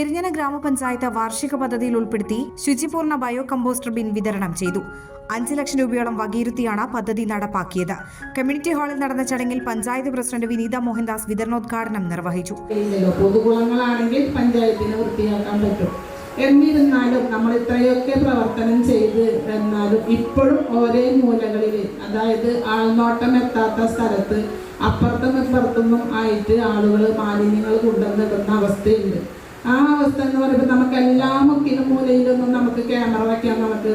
പെരിഞ്ഞന ഗ്രാമപഞ്ചായത്ത് വാർഷിക പദ്ധതിയിൽ ഉൾപ്പെടുത്തി ശുചിപൂർണ ബയോ കമ്പോസ്റ്റർ ബിൻ വിതരണം ചെയ്തു. അഞ്ച് ലക്ഷം രൂപയോളം വകയിരുത്തിയാണ് പദ്ധതി നടപ്പാക്കിയത്. കമ്മ്യൂണിറ്റി ഹാളിൽ നടന്ന ചടങ്ങിൽ പഞ്ചായത്ത് പ്രസിഡന്റ് വിനീത മോഹൻദാസ് വിതരണോദ്ഘാടനം നിർവഹിച്ചു. പൊതുകുളങ്ങളാണെങ്കിൽ പഞ്ചായത്തിന് വൃത്തിയാക്കാൻ പറ്റും. എന്നിരുന്നാലും നമ്മൾ ഇത്രയൊക്കെ പ്രവർത്തനം ചെയ്ത് എന്നാലും ഇപ്പോഴും ഒരേ മൂലകളിൽ അതായത് ആൾനോട്ടം എത്താത്ത സ്ഥലത്ത് അപ്പുറത്തും ഇപ്പുറത്തുനിന്നും ആയിട്ട് ആളുകൾ മാലിന്യങ്ങൾ കൊണ്ടുവന്നിടുന്ന അവസ്ഥയുണ്ട്. ആ അവസ്ഥ എന്ന് പറയുമ്പോൾ നമുക്ക് എല്ലാ മുക്കിലും മൂലയിലൊന്നും നമുക്ക് ക്യാമറ വയ്ക്കാൻ നമുക്ക്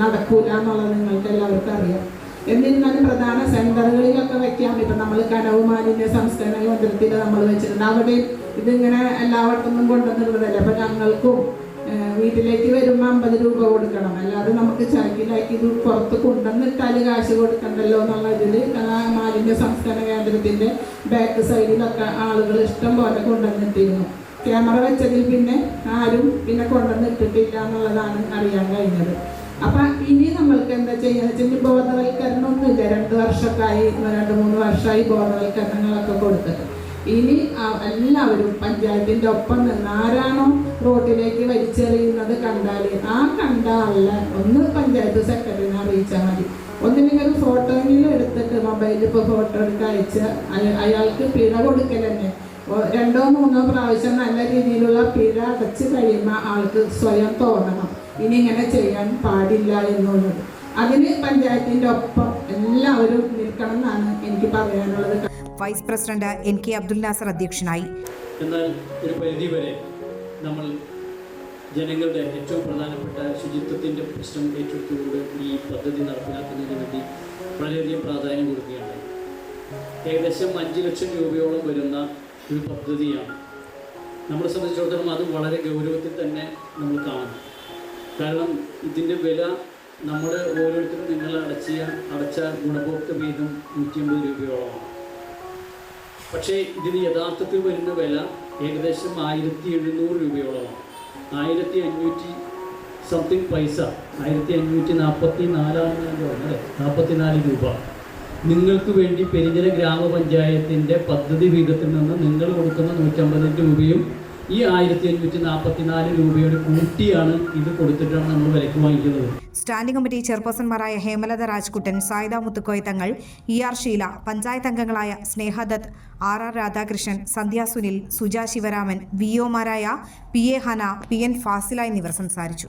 നടക്കൂല എന്നുള്ളത് നിങ്ങൾക്ക് എല്ലാവർക്കും അറിയാം. എന്നിരുന്നാലും പ്രധാന സെന്ററുകളിലൊക്കെ വെക്കാം ഇപ്പം നമ്മൾ കനവ് മാലിന്യ സംസ്കരണ കേന്ദ്രത്തിൽ നമ്മൾ വെച്ചിട്ടുണ്ട്. അവിടെ ഇതിങ്ങനെ എല്ലായിടത്തുനിന്നും കൊണ്ടുവന്നിരുന്നതല്ലേ അപ്പം ഞങ്ങൾക്കും വീട്ടിലേക്ക് വരുമ്പോൾ അമ്പത് രൂപ കൊടുക്കണം. അല്ലാതെ നമുക്ക് ചാക്കിലാക്കി ഇത് പുറത്ത് കൊണ്ടുവന്നിട്ടാൽ കാശ് കൊടുക്കണ്ടല്ലോ എന്നുള്ള ഇതിൽ മാലിന്യ സംസ്കരണ കേന്ദ്രത്തിന്റെ ബാക്ക് സൈഡിലൊക്കെ ആളുകൾ ഇഷ്ടം പോലെ കൊണ്ടുവന്നിട്ടിരുന്നു. ക്യാമറ വെച്ചതിൽ പിന്നെ ആരും പിന്നെ കൊണ്ടുവന്നിട്ടിട്ടില്ല എന്നുള്ളതാണ് അറിയാൻ കഴിഞ്ഞത്. അപ്പൊ ഇനി നമ്മൾക്ക് എന്താ ചെയ്യാന്ന് വെച്ചാൽ ബോധവൽക്കരണം ഒന്നുമില്ല. രണ്ട് വർഷക്കായി രണ്ട് മൂന്ന് വർഷമായി ബോധവൽക്കരണങ്ങളൊക്കെ കൊടുത്ത് ഇനി എല്ലാവരും പഞ്ചായത്തിന്റെ ഒപ്പം നിന്ന് ആരാണോ റോട്ടിലേക്ക് വലിച്ചെറിയുന്നത് കണ്ടാൽ ആ കണ്ട ആളെ ഒന്ന് പഞ്ചായത്ത് സെക്രട്ടറിനെ അറിയിച്ചാൽ മതി. ഒന്നില്ലെങ്കിൽ ഫോട്ടോയെങ്കിലും എടുത്തിട്ട് മൊബൈലിൽ ഇപ്പോൾ ഫോട്ടോ എടുത്ത് അയച്ച് അയാൾക്ക് പിഴ കൊടുക്കൽ തന്നെ രണ്ടോ മൂന്നോ പ്രാവശ്യം നല്ല രീതിയിലുള്ള പിഴ അടച്ച് കഴിയുമ്പോൾ ആൾക്ക് സ്വയം തോന്നണം. ഇനി ഇങ്ങനെ ചെയ്യാൻ പാടില്ല എന്നുള്ളത്. അതിന് പഞ്ചായത്തിന്റെ ഒപ്പം എല്ലാവരും നിൽക്കണം എന്നാണ് എനിക്ക് പറയാനുള്ളത്. Vice president N K Abdul Nasser അധ്യക്ഷനായി. എന്നാൽ ഒരു പരിധി വരെ നമ്മൾ ജനങ്ങളുടെ ഏറ്റവും പ്രധാനപ്പെട്ട ശുചിത്വത്തിന്റെ പ്രശ്നം ഏറ്റെടുത്തുകൊണ്ട് ഈ പദ്ധതി നടപ്പിലാക്കുന്നതിന് വേണ്ടി വളരെയധികം പ്രാധാന്യം കൊടുക്കുകയാണ്. ഏകദേശം അഞ്ച് ലക്ഷം രൂപയോളം വരുന്ന ഒരു പദ്ധതിയാണ്. നമ്മളെ സംബന്ധിച്ചിടത്തോളം അത് വളരെ ഗൗരവത്തിൽ തന്നെ നമ്മൾ കാണും കാരണം ഇതിന്റെ വില നമ്മൾ ഓരോരുത്തരും നിങ്ങൾ അടച്ചിയ അടച്ച ഗുണഭോക്തൃ വീതം നൂറ്റി അമ്പത് രൂപയോളമാണ്. പക്ഷേ ഇതിന് യഥാർത്ഥത്തിൽ വരുന്ന വില ഏകദേശം ആയിരത്തി എഴുന്നൂറ് രൂപയോളമാണ്. ആയിരത്തി അഞ്ഞൂറ്റി സംതിങ് പൈസ ആയിരത്തി അഞ്ഞൂറ്റി നാൽപ്പത്തി നാലാണെന്ന് ഞാൻ പറഞ്ഞത് നാൽപ്പത്തി നാല് രൂപ. നിങ്ങൾക്ക് വേണ്ടി പെരിഞ്ഞര ഗ്രാമപഞ്ചായത്തിന്റെ പദ്ധതി വീതത്തിൽ നിന്ന് നിങ്ങൾ കൊടുക്കുന്ന നൂറ്റമ്പത് രൂപയും ഈ ആയിരത്തി അഞ്ഞൂറ്റി നാൽപ്പത്തിനാല് രൂപയുടെ കൂട്ടിയാണ് ഇത് കൊടുത്തിട്ടാണ് നമ്മൾ വിലക്ക് വാങ്ങിക്കുന്നത്. സ്റ്റാൻഡിംഗ് കമ്മിറ്റി ചെയർപേഴ്സൺമാരായ ഹേമലത രാജ്കുട്ടൻ സായിദ മുത്തുക്കോയ തങ്ങൾ ഇ ആർ ഷീല പഞ്ചായത്ത് അംഗങ്ങളായ Snehadath R R Radhakrishnan Sandhya Sunil Suja Sivaraman V ഒമാരായ P A Hana P N Fasila എന്നിവർ സംസാരിച്ചു.